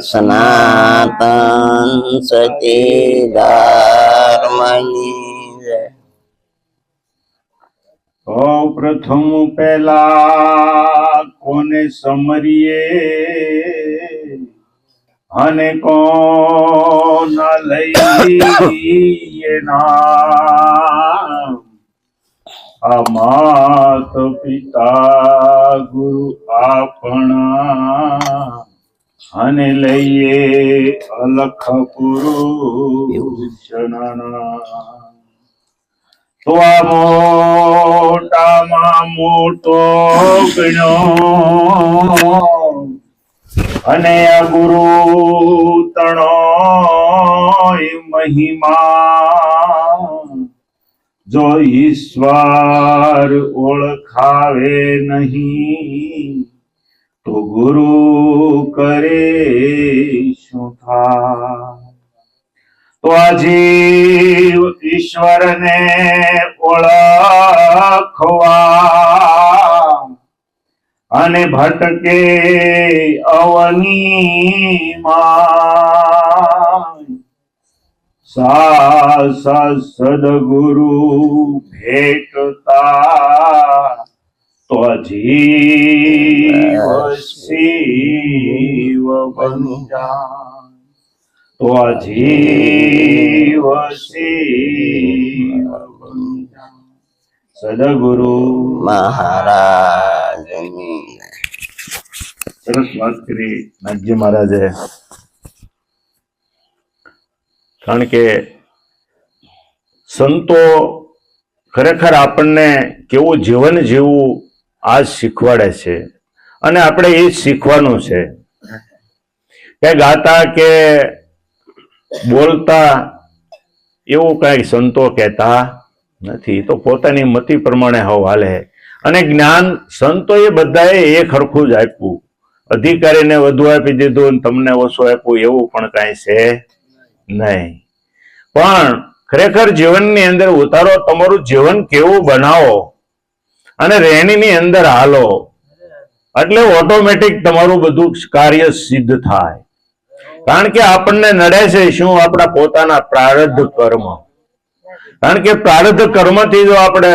સનાતન સતી ધર્મની પ્રથમ પેલા કોને સમરીએ? અને કોણ લઈએ? આ માત પિતા ગુરુ આપણા. અને લઈએ અલખ પુરુષના. તો આ મોટામાં મોટો ગણ્યો અને આ ગુરુ તણો મહિમા. જો ઈશ્વર ઓળખાવે નહીં, તો ગુરુ કરે શું થા તો આ જીવ ઈશ્વરને ઓળખવા અને ભટકે અવનીમાં સા સા સદગુરુ ભેટતા તો આ જીવ શિવ બની જાય તો આ જીવ શિવ બની જાય. સદગુરુ મહારાજની રે. સરસ વાત કરી નાથજી મહારાજે કારણ કે સંતો ખરેખર આપણને કેવું જીવન જીવવું આ શીખવાડે છે. અને આપણે એ શીખવાનું છે. કે ગાતા કે બોલતા એવું કઈ સંતો કહેતા નથી. તો પોતાની મતિ પ્રમાણે હવ હાલે. અને જ્ઞાન સંતો એ બધાએ એક ખરખું જ આપ્યું. અધિકારીને વધુ આપી દીધું તમને ઓછું આપ્યું એવું પણ કાંઈ છે નહીં. પણ ખરેખર જીવનની અંદર ઉતારો તમારું જીવન કેવું બનાવો અને રહેણીની અંદર હાલો. એટલે ઓટોમેટિક તમારું બધું કાર્ય સિદ્ધ થાય. કારણ કે આપણને નડે છે શું આપણા પોતાના પ્રારબ્ધ કર્મ. કારણ કે પ્રારબ્ધ કર્મથી જો આપણે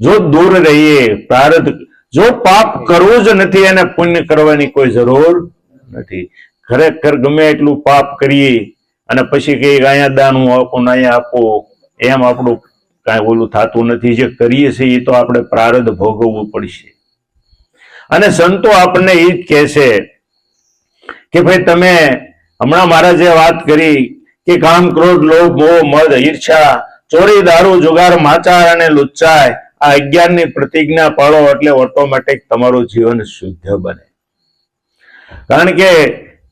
જો દૂર રહીએ, પ્રારબ્ધ જો પાપ કરવું જ નથી અને પુણ્ય કરવાની કોઈ જરૂર નથી. ખરેખર ગમે એટલું પાપ કરીએ અને પછી કે અહીંયા દાનું આપું અહીંયા આપો, એમ આપણું કાંઈ ઓલું થતું નથી, જે કરીએ છીએ એ તો આપણે પ્રારબ્ધ ભોગવવું પડશે. અને સંતો આપણને એ જ કહે છે કે ભાઈ તમે હમણાં મારા જે વાત કરી કે કામ, ક્રોધ, લોભ, મોહ, મદ ઈર્ષા ચોરી, દારૂ, જુગાર, માચાર અને લુચ્ચાય, આ અજ્ઞાનની પ્રતિજ્ઞા પાળો એટલે ઓટોમેટિક તમારું જીવન શુદ્ધ બને. કારણ કે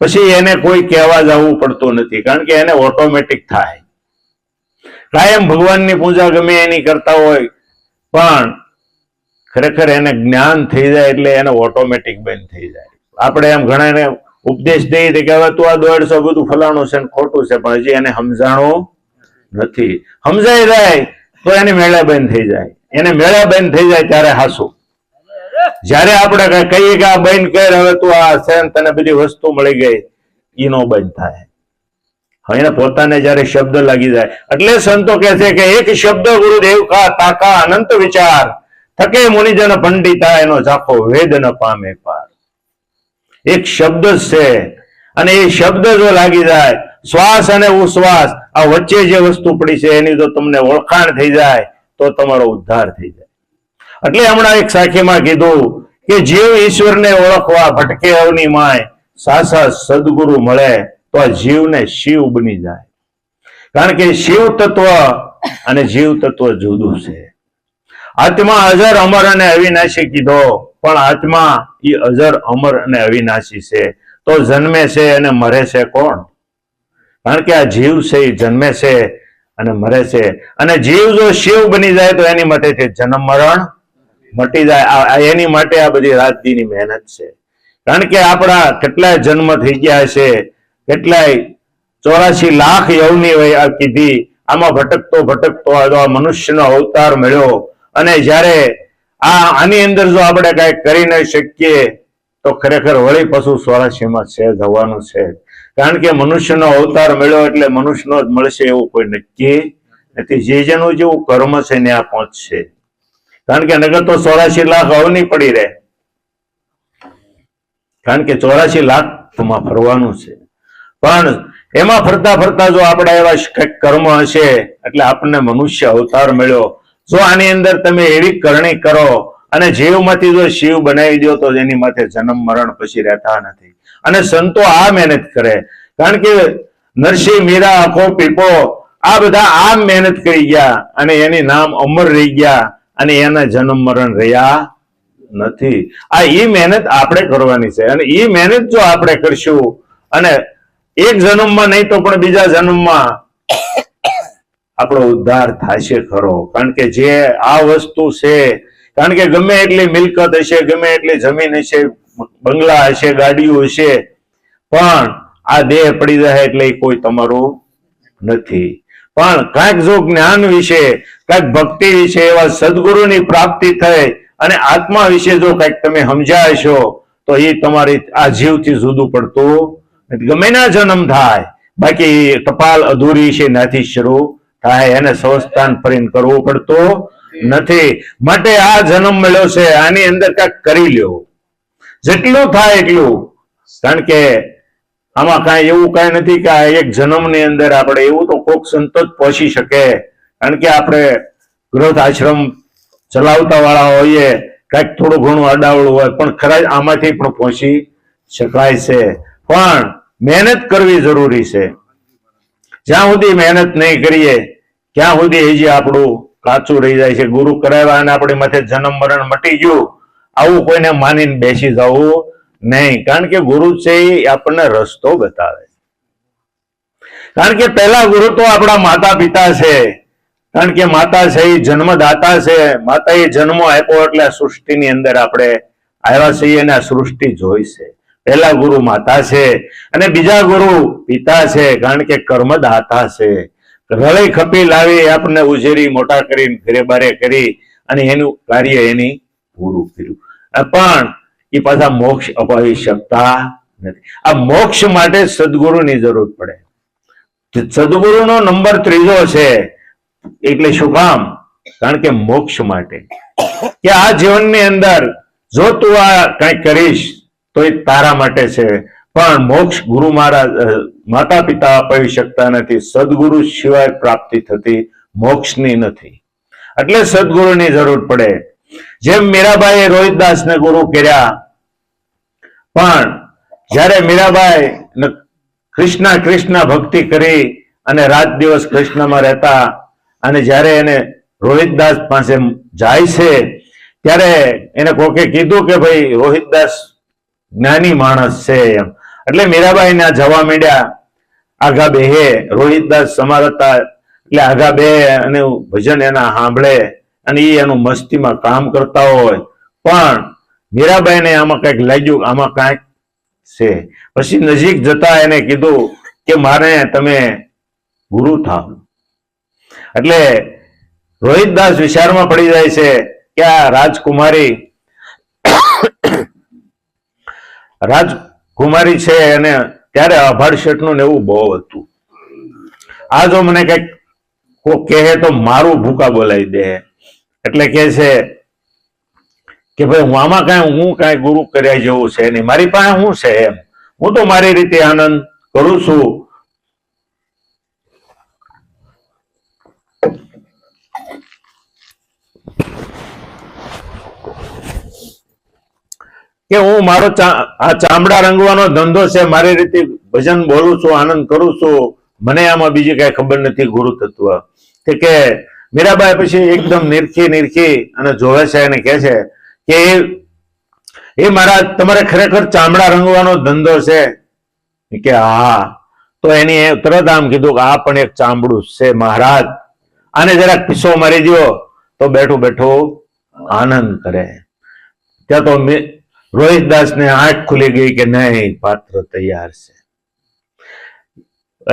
પછી એને કોઈ કહેવા જવું પડતું નથી, કારણ કે એને ઓટોમેટિક થાય. કાયમ ભગવાનની પૂજા ગમે એની કરતા હોય, પણ ખરેખર એને જ્ઞાન થઈ જાય એટલે એને ઓટોમેટિક બંધ થઈ જાય. આપણે એમ ઘણાને ઉપદેશ દઈએ કે હવે તું આ દોઢસો બધું ફલાણું છે ને ખોટું છે, પણ હજી એને સમજાણું નથી. સમજાઈ જાય તો એની મેળા બંધ થઈ જાય. એને મેળા બંધ થઈ જાય ત્યારે હાસું. જ્યારે આપણે કહીએ કે આ બંધ કર, હવે તું આ સેન તને બધી વસ્તુ મળી ગઈ, ઈ નો બંધ થાય. હવે પોતાને જયારે શબ્દ લાગી જાય, એટલે સંતો કહે છે કે એક શબ્દ ગુરુદેવ કા તાકા અનંત વિચાર, થકે મુનિજન પંડિતા, એનો ઝાખો વેદ ન પામે પાર. એક શબ્દ છે. અને એ શબ્દ જો લાગી જાય, શ્વાસ અને ઉશ્વાસ, આ વચ્ચે જે વસ્તુ પડી છે, એની જો તમને ઓળખાણ થઈ જાય, તો તમારો ઉદ્ધાર થઈ જાય. એટલે હમણાં એક સાખીમાં કીધું કે જીવ ઈશ્વરને ઓળખવા ભટકે અવની માય, સાસા સદગુરુ મળે તો આ જીવને શિવ બની જાય. કારણ કે શિવ તત્વ અને જીવ તત્વ જુદું છે. આત્મા અજર, અમર અને અવિનાશી કીધો, પણ આત્મા એ અજર, અમર અને અવિનાશી છે. તો જન્મે છે અને મરે છે કોણ? કારણ કે આ જીવ છે એ જન્મે છે અને મરે છે. અને જીવ જો શિવ બની જાય તો એની માટે જન્મ મરણ મટી જાય. એની માટે આ બધી રાતદીની મહેનત છે. કારણ કે આપણા કેટલાય જન્મ થઈ ગયા છે. કેટલાય ચોરાશી લાખ યવની હોય આ કીધી. આમાં ભટકતો ભટકતો મનુષ્યનો અવતાર મળ્યો. અને જ્યારે આ આની અંદર જો આપણે કઈ કરી ન શકીએ, તો ખરેખર વળી પશુ સ્વરાશીમાં છે, જવાનું છે. કારણ કે મનુષ્યનો અવતાર મળ્યો એટલે મનુષ્યનો જ મળશે એવું કોઈ નક્કી નથી. જે જેનું જેવું કર્મ છે ને આ પહોંચશે કારણ કે નગર તો ચોરાશી લાખ અવની પડી રહે. કારણ કે ચોરાશી લાખમાં ફરવાનું છે. પણ એમાં ફરતા ફરતા જો આપણા એવા કંઈક કર્મ હશે, એટલે આપણને મનુષ્ય અવતાર મળ્યો. જો આની અંદર તમે એવી કરણી કરો અને જીવમાંથી જો શિવ બનાવી દો તો એની માથે જન્મ મરણ પછી રહેતા નથી. અને સંતો આ મહેનત કરે. કારણ કે નરસિંહ, મીરા, આખો પીપો આ બધા આ મહેનત કરી ગયા અને એની નામ અમર રહી ગયા. અને એના જન્મ મરણ રહ્યા નથી. આ ઈ મહેનત આપણે કરવાની છે. અને ઈ મહેનત જો આપણે કરશું, અને એક જન્મમાં નહીં તો પણ બીજા જન્મમાં આપણો ઉદ્ધાર થશે ખરો. કારણ કે જે આ વસ્તુ છે, કારણ કે ગમે એટલી મિલકત હશે, ગમે એટલી જમીન હશે, બંગલા હશે, ગાડીઓ હશે, પણ આ દેહ પડી જાય એટલે કોઈ તમારું નથી. પણ કાંઈક જો જ્ઞાન વિશે, કાંઈક ભક્તિ વિશે એવા સદગુરુની પ્રાપ્તિ થઈ અને આત્મા વિશે જો કાંઈક તમે સમજ્યા તો એ તમારી આ જીવથી જુદું પડતું ગમે ના જન્મ થાય, બાકી ટપાલ અધૂરી છે નાથી શરૂ થાય, એને સંસ્થાન ફરીને કરવું પડતું નથી. માટે આ જન્મ મળ્યો છે, આની અંદર કાંઈક કરી લ્યો. જેટલું થાય એટલું. કારણ કે આમાં કાંઈ એવું કાંઈ નથી કે એક જન્મની અંદર આપણે એવું તો કોક સંત જ પહોંચી શકે. કારણ કે આપણે ગ્રોથ આશ્રમ ચલાવતા વાળા હોઈએ, કાંઈક થોડું ઘણું અડાવડું હોય, પણ ખરા આમાંથી પણ પહોંચી શકાય છે. પણ મહેનત કરવી જરૂરી છે. જ્યાં સુધી મહેનત નહીં કરીએ, ત્યાં સુધી હજી આપણું કાચું રહી જાય છે. ગુરુ કરાવ્યા અને આપણી માથે જન્મ મરણ મટી ગયું, આવું કોઈને માનીને બેસી જવું નહીં, કારણ કે ગુરુ છે એ આપણને રસ્તો બતાવે કારણ કે પહેલા ગુરુ તો આપણા માતા પિતા છે. કારણ કે માતા છે એ જન્મદાતા છે. માતા એ જન્મ આપ્યો એટલે સૃષ્ટિની અંદર આપણે આવ્યા છીએ અને આ સૃષ્ટિ જોઈ છે. પહેલા ગુરુ માતા છે અને બીજા ગુરુ પિતા છે, કારણ કે કર્મદાતા છે. રળી ખપી લાવી આપણને ઉજેરી, મોટા કરીને ઘરે બારે કરી અને એનું કાર્ય એની પૂરું કર્યું. પણ એ પાછા મોક્ષ અપાવી શકતા નથી. આ મોક્ષ માટે સદગુરુની જરૂર પડે. સદગુરુનો નંબર ત્રીજો છે, એટલે શું કામ? કારણ કે મોક્ષ માટે. કે આ જીવનની અંદર જો તું આ કંઈ કરીશ, તો એ તારા માટે છે. પણ મોક્ષ ગુરુ મહારાજ માતા પિતા અપાવી શકતા નથી. સદગુરુ સિવાય પ્રાપ્તિ થતી મોક્ષની નથી. એટલે સદગુરુની જરૂર પડે. જેમ મીરાબાઈએ રોહિતદાસને ગુરુ કર્યા, પણ જ્યારે મીરાબાઈ કૃષ્ણ કૃષ્ણ ભક્તિ કરી અને રાત દિવસ કૃષ્ણમાં રહેતા અને જ્યારે એને રોહિતદાસ પાસે જાય છે, ત્યારે એને કોકે કીધું કે ભાઈ રોહિતદાસ જ્ઞાની માણસ છે એમ. એટલે મીરાબાઈ ના જવા માંડ્યા આગા બે હે રોહિતદાસ સમાર હતા એટલે આગા બે અને ભજન એના સાંભળે. અને એ એનું મસ્તીમાં કામ કરતા હોય. પણ મીરાબાઈને આમાં કંઈક લાગ્યું આમાં કાંઈક છે. પછી નજીક જતા એને કીધું કે મારે તમે ગુરુ થાવ. એટલે રોહિતદાસ વિચારમાં પડી જાય છે કે આ રાજકુમારી રાજકુમારી છે અને ત્યારે આભાર શેઠનું ને એવું બહુ હતું. આ જો મને કંઈક કહે તો મારું ભૂકા બોલાવી દે. એટલે કે છે કે ભાઈ હું આમાં કાંઈ, હું કાંઈ ગુરુ કર્યા જેવું છે નહીં. મારી પાસે શું છે એમ? હું તો મારી રીતે આનંદ કરું છું. કે હું મારો આ ચામડા રંગવાનો ધંધો છે, મારી રીતે ભજન બોલું છું, આનંદ કરું છું. મને આમાં બીજી કઈ ખબર નથી ગુરુ તત્વ. કે મીરાબાઈ પછી એકદમ નિરખી નિરખી અને જોવે છે અને કહે છે કે એ- મારા, તમારે ખરેખર ચામડા રંગવાનો ધંધો છે? કે, હા. તો એની તરત આમ કીધું કે, આ પણ એક ચામડું છે મહારાજ. આને જરાક પીસો મારી દો તો બેઠું બેઠું આનંદ કરે. ત્યાં તો રોહિતદાસ ને આંખ ખુલી ગઈ કે, નહીં, પાત્ર તૈયાર છે.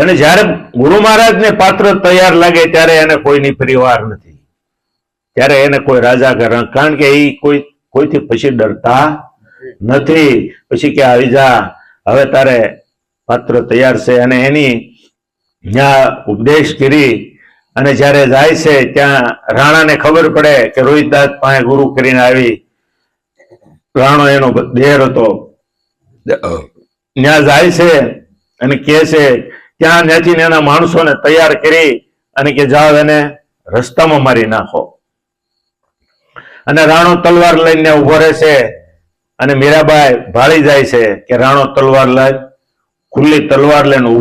અને જ્યારે ગુરુ મહારાજ ને પાત્ર તૈયાર લાગે ત્યારે એને કોઈની ફરી વાર નથી. ત્યારે એને કોઈ રાજા કરે કારણ કે એ કોઈ કોઈથી પછી ડરતા નથી. પછી કે આવી જા હવે તારે પાત્ર તૈયાર છે. અને એની ત્યાં ઉપદેશ કરી અને જ્યારે જાય છે ત્યાં રાણાને ખબર પડે કે રોહિતદાસ પાસે ગુરુ કરીને આવી. રાણો એનો દેર હતો. ત્યાં જાય છે અને કહે છે ત્યાં નેચીને એના માણસોને તૈયાર કરી અને કે જાઓ એને રસ્તામાં મારી નાખો. અને રાણો તલવાર લઈને ઊભો રહે છે અને મીરાબાઈ ભાળી જાય છે કે રાણો તલવાર લઈ ખુલ્લી તલવાર લઈને